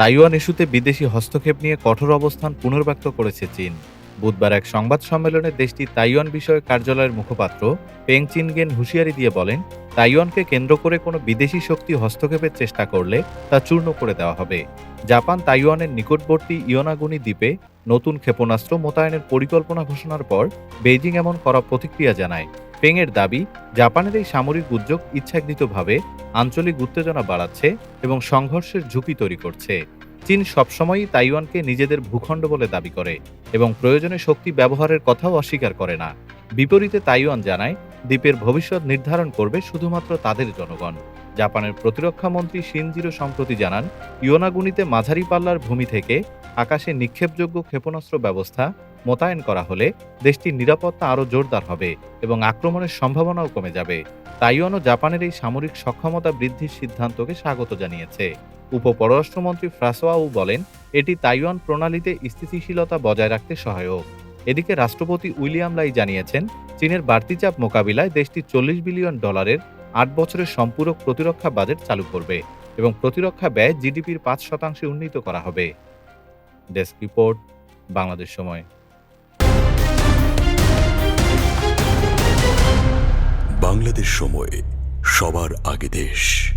Taiwan ইস্যুতে বিদেশি হস্তক্ষেপ নিয়ে কঠোর অবস্থান পুনর্ব্যক্ত করেছে চীন। বুধবার এক সংবাদ সম্মেলনে দেশটির তাইওয়ান বিষয়ক কার্যালয়ের মুখপাত্র পেং চিনগেন হুঁশিয়ারি দিয়ে বলেন, তাইওয়ানকে কেন্দ্র করে কোনো বিদেশি শক্তি হস্তক্ষেপের চেষ্টা করলে তা চূর্ণ করে দেওয়া হবে। জাপান তাইওয়ানের নিকটবর্তী ইয়োনাগুনি দ্বীপে নতুন ক্ষেপণাস্ত্র মোতায়েনের পরিকল্পনা ঘোষণার পর বেইজিং এমন করা প্রতিক্রিয়া জানায়। পেংয়ের দাবি, জাপানের এই সামরিক উদ্যোগ ইচ্ছাকৃতভাবে আঞ্চলিক উত্তেজনা বাড়াচ্ছে এবং সংঘর্ষের ঝুঁকি তৈরি করছে। চীন সবসময়ই তাইওয়ানকে নিজেদের ভূখণ্ড বলে দাবি করে এবং প্রয়োজনে শক্তি ব্যবহারের কথাও অস্বীকার করে না। বিপরীতে তাইওয়ান জানায়, দ্বীপের ভবিষ্যৎ নির্ধারণ করবে শুধুমাত্র তাদের জনগণ। জাপানের প্রতিরক্ষা মন্ত্রী শিনজিরো সম্প্রতি জানান ইয়োনাগুনিতে মাঝারি পাল্লার ভূমি থেকে আকাশে নিক্ষেপযোগ্য ক্ষেপণাস্ত্র ব্যবস্থা মোতায়েন করা হলে দেশটির নিরাপত্তা আরও জোরদার হবে এবং আক্রমণের সম্ভাবনাও কমে যাবে। তাইওয়ান ও জাপানের এই সামরিক সক্ষমতা বৃদ্ধির সিদ্ধান্তকে স্বাগত জানিয়েছে। উপপররাষ্ট্রমন্ত্রী ফ্রাসোয়াউ বলেন, এটি তাইওয়ান প্রণালীতে স্থিতিশীলতা বজায় রাখতে সহায়ক। এদিকে রাষ্ট্রপতি উইলিয়াম লাই জানিয়েছেন, চীনের বাড়তি চাপ মোকাবিলায় দেশটি চল্লিশ বিলিয়ন ডলারের আট বছরের সম্পূরক প্রতিরক্ষা বাজেট চালু করবে এবং প্রতিরক্ষা ব্যয় জিডিপির পাঁচ শতাংশে উন্নীত করা হবে। ডেস্ক রিপোর্ট বাংলাদেশ সময়। বাংলাদেশ সময় সবার আগে দেশ।